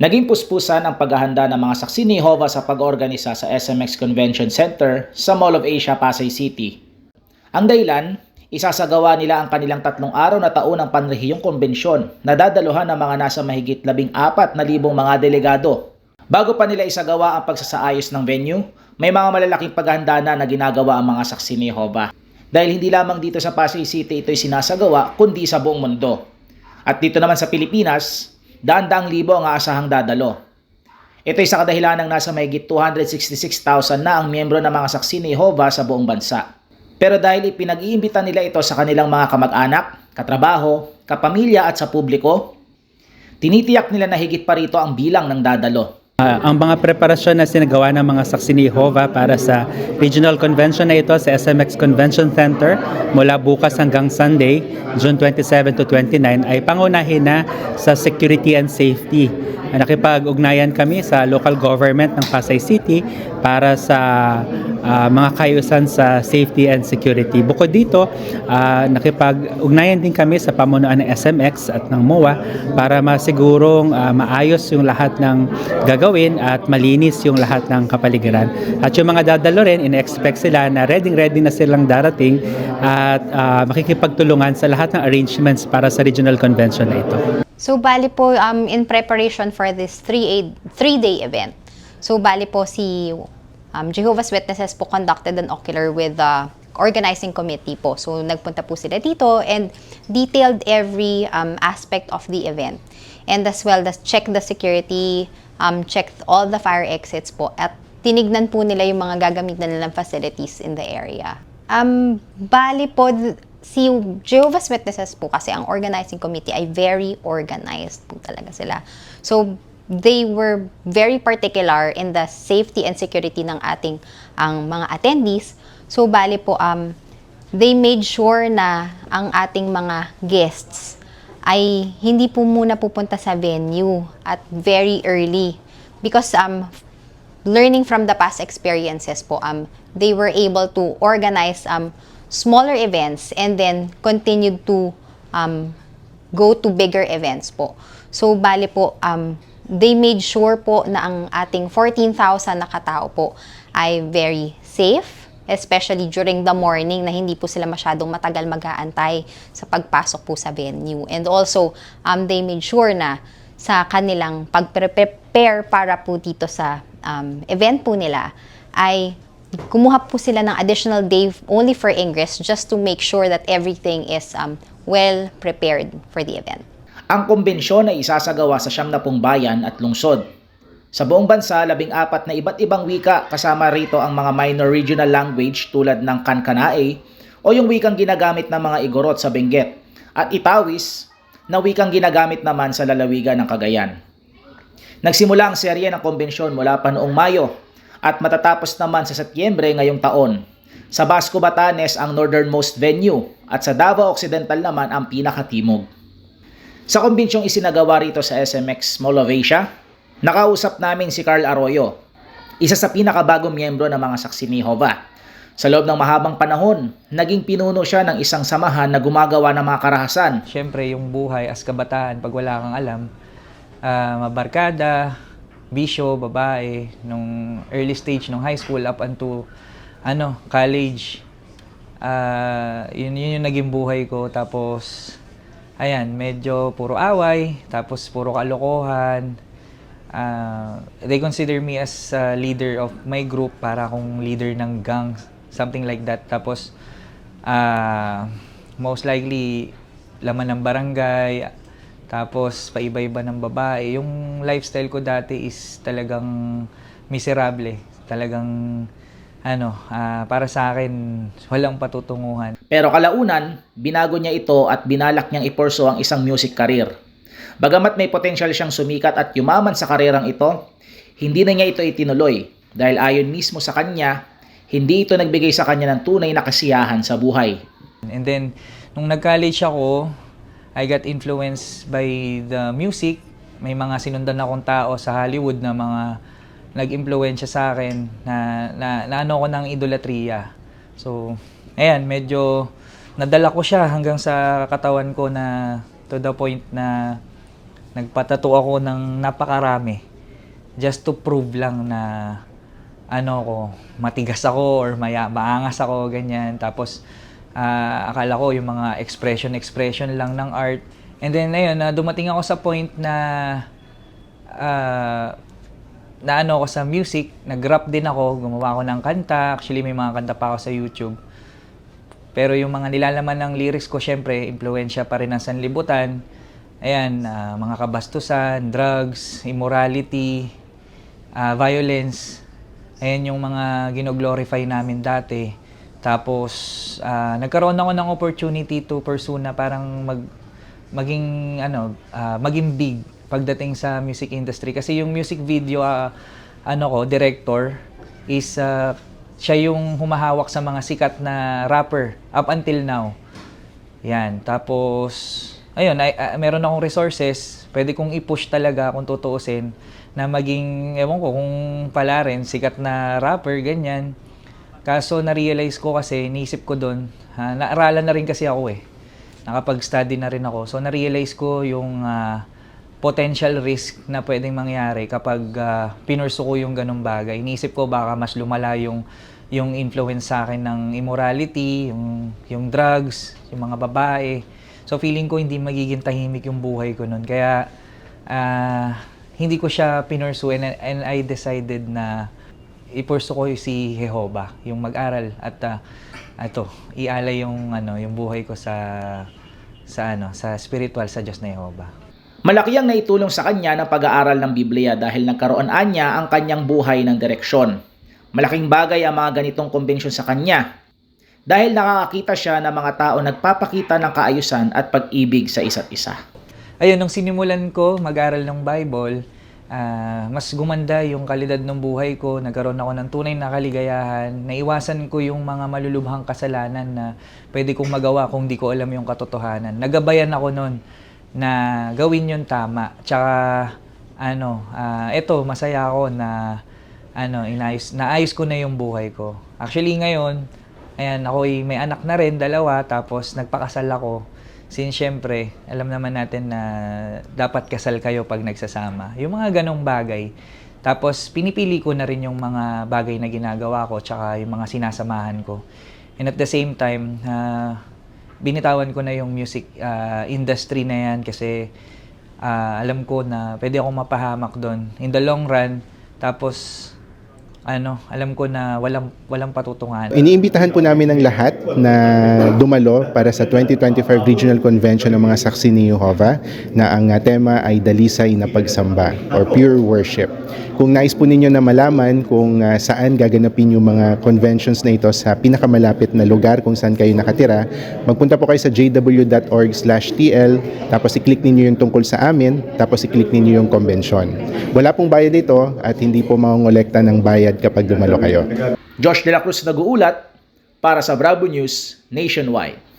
Naging puspusan ang paghahanda ng mga saksi ni Hova sa pag-organisa sa SMX Convention Center sa Mall of Asia, Pasay City. Ang dahilan, isasagawa nila ang kanilang tatlong araw na taon ng panrehiyong konbensyon na dadaluhan ng mga nasa mahigit labing apat na libong mga delegado. Bago pa nila isagawa ang pagsasaayos ng venue, may mga malalaking paghahanda na na ginagawa ang mga saksi ni Hova. Dahil hindi lamang dito sa Pasay City ito'y sinasagawa, kundi sa buong mundo. At dito naman sa Pilipinas, daan-daang libo ang aasahang dadalo. Ito'y sa kadahilan ng nasa mahigit 266,000 na ang miyembro ng mga saksi ni Jehovah sa buong bansa. Pero dahil ipinag-iimbita nila ito sa kanilang mga kamag-anak, katrabaho, kapamilya at sa publiko, tinitiyak nila na higit pa rito ang bilang ng dadalo. Ah, ang mga preparasyon na sinagawa ng mga saksi ni Jehovah para sa regional convention na ito sa SMX Convention Center mula bukas hanggang Sunday, June 27 to 29 ay pangunahin na sa security and safety. Nakipag-ugnayan kami sa local government ng Pasay City para sa ah, mga kayusan sa safety and security. Bukod dito, ah, nakipag-ugnayan din kami sa pamunuan ng SMX at ng MOA para masigurong ah, maayos yung lahat ng gagawin at malinis yung lahat ng kapaligiran. At yung mga dadalo rin, in-expect sila na ready-ready na silang darating at ah, makikipagtulungan sa lahat ng arrangements para sa regional convention na ito. So, bali po, um, in preparation for this three three-day event, so bali po si um, Jehovah's Witnesses po conducted an ocular with the organizing committee po. So, nagpunta po sila dito and detailed every um, aspect of the event. And as well, as check the security, um, check all the fire exits po, at tinignan po nila yung mga gagamitan nilang facilities in the area. Um, bali po, si Jehovah's Witnesses po kasi ang organizing committee ay very organized po talaga sila. So, they were very particular in the safety and security ng ating ang mga attendees. So, bali po, um, they made sure na ang ating mga guests ay hindi po muna pupunta sa venue at very early. Because um, learning from the past experiences po, um, they were able to organize um, smaller events and then continued to um, go to bigger events po. So, bali po, um, they made sure po na ang ating 14,000 na katao po ay very safe, especially during the morning na hindi po sila masyadong matagal mag-aantay sa pagpasok po sa venue. And also, um, they made sure na sa kanilang pag-prepare para po dito sa um, event po nila ay kumuha po sila ng additional day only for Ingress just to make sure that everything is um, well prepared for the event. Ang kumbensyon ay isasagawa sa siyam na pong bayan at lungsod. Sa buong bansa, labing apat na iba't ibang wika kasama rito ang mga minor regional language tulad ng Kankanae o yung wikang ginagamit ng mga Igorot sa Benguet at Itawis na wikang ginagamit naman sa lalawigan ng Cagayan. Nagsimula ang serye ng kumbensyon mula pa noong Mayo at matatapos naman sa Setyembre ngayong taon. Sa Basco Batanes ang northernmost venue at sa Davao Occidental naman ang pinakatimog. Sa kumbinsyong isinagawa rito sa SMX Mall of Asia, nakausap namin si Carl Arroyo, isa sa pinakabagong miyembro ng mga saksi ni Jehovah. Sa loob ng mahabang panahon, naging pinuno siya ng isang samahan na gumagawa ng mga karahasan. Siyempre, yung buhay as kabataan, pag wala kang alam, ah, mabarkada, bisyo, babae, nung early stage nung high school up unto ano, college. Ah, yun, yun yung naging buhay ko. Tapos, ayan, medyo puro away, tapos puro kalokohan. Ah, they consider me as a leader of my group, para akong leader ng gang, something like that. Tapos, ah, most likely, laman ng barangay, tapos paiba-iba ng babae. Yung lifestyle ko dati is talagang miserable. Talagang, ano, ah, para sa akin, walang patutunguhan. Pero kalaunan, binago niya ito at binalak niyang ipurso ang isang music career. Bagamat may potential siyang sumikat at yumaman sa karerang ito, hindi na niya ito itinuloy dahil ayon mismo sa kanya, hindi ito nagbigay sa kanya ng tunay na kasiyahan sa buhay. And then, nung nag-college ako, I got influenced by the music. May mga sinundan akong tao sa Hollywood na mga nag-impluensya sa akin na, na, na ano ko ng idolatriya. So, ayan, medyo nadala ko siya hanggang sa katawan ko na to the point na Nagpatato ako ng napakarami just to prove lang na ano ko, matigas ako or maya, maangas ako, ganyan. Tapos, ah, akala ko yung mga expression-expression lang ng art. And then, ayun, na dumating ako sa point na ah, na ano ako sa music, nag-rap din ako, gumawa ako ng kanta. Actually, may mga kanta pa ako sa YouTube. Pero yung mga nilalaman ng lyrics ko, syempre, impluensya pa rin ng sanlibutan. Ayan, ah, mga kabastusan, drugs, immorality, ah, violence. Ayan yung mga ginoglorify namin dati. Tapos, ah, nagkaroon ako ng opportunity to pursue na parang mag, maging, ano, ah, maging big pagdating sa music industry. Kasi yung music video, ah, ano ko, director, is ah, siya yung humahawak sa mga sikat na rapper up until now. Yan. Tapos, ayun, ay, ah, meron akong resources. Pwede kong i-push talaga kung tutuusin na maging, ewan ko, kung pala rin, sikat na rapper, ganyan. Kaso na-realize ko kasi, niisip ko doon, ha, naaralan na rin kasi ako eh. Nakapag-study na rin ako. So na-realize ko yung ah, potential risk na pwedeng mangyari kapag uh, pinurso ko yung ganong bagay. Iniisip ko baka mas lumala yung yung influence sa akin ng immorality, yung, yung drugs, yung mga babae. So feeling ko hindi magiging tahimik yung buhay ko nun. Kaya ah, hindi ko siya pinursu and, and I decided na ipurso ko si Jehovah, yung mag-aral at ah, ito, ialay yung ano, yung buhay ko sa sa ano, sa spiritual sa Diyos na Jehovah. Malaki ang naitulong sa kanya ng pag-aaral ng Biblia dahil nagkaroon anya ang kanyang buhay ng direksyon. Malaking bagay ang mga ganitong kumbensyon sa kanya dahil nakakakita siya ng mga tao nagpapakita ng kaayusan at pag-ibig sa isa't isa. Ayun, nung sinimulan ko mag-aral ng Bible, ah, mas gumanda yung kalidad ng buhay ko, nagkaroon ako ng tunay na kaligayahan, naiwasan ko yung mga malulubhang kasalanan na pwede kong magawa kung di ko alam yung katotohanan. Nagabayan ako nun na gawin yung tama. Tsaka, ano, ah, eto, masaya ako na, ano, inayos, naayos ko na yung buhay ko. Actually, ngayon, ayan, ako may anak na rin, dalawa, tapos nagpakasal ako. Since syempre, alam naman natin na dapat kasal kayo pag nagsasama. Yung mga ganong bagay. Tapos pinipili ko na rin yung mga bagay na ginagawa ko tsaka yung mga sinasamahan ko. And at the same time, ah, binitawan ko na yung music ah, industry na yan kasi ah, alam ko na pwede akong mapahamak doon in the long run. Tapos ano, alam ko na walang walang patutungan. Iniimbitahan po namin ang lahat na dumalo para sa 2025 Regional Convention ng mga Saksi ni Jehovah na ang uh, tema ay Dalisay na Pagsamba or Pure Worship. Kung nais po ninyo na malaman kung uh, saan gaganapin yung mga conventions na ito sa pinakamalapit na lugar kung saan kayo nakatira, magpunta po kayo sa jw.org tl tapos i-click ninyo yung tungkol sa amin tapos i-click ninyo yung convention. Wala pong bayad ito at hindi po mangongolekta ng bayad kapag dumalo kayo. Josh De La Cruz nag-uulat para sa Bravo News Nationwide.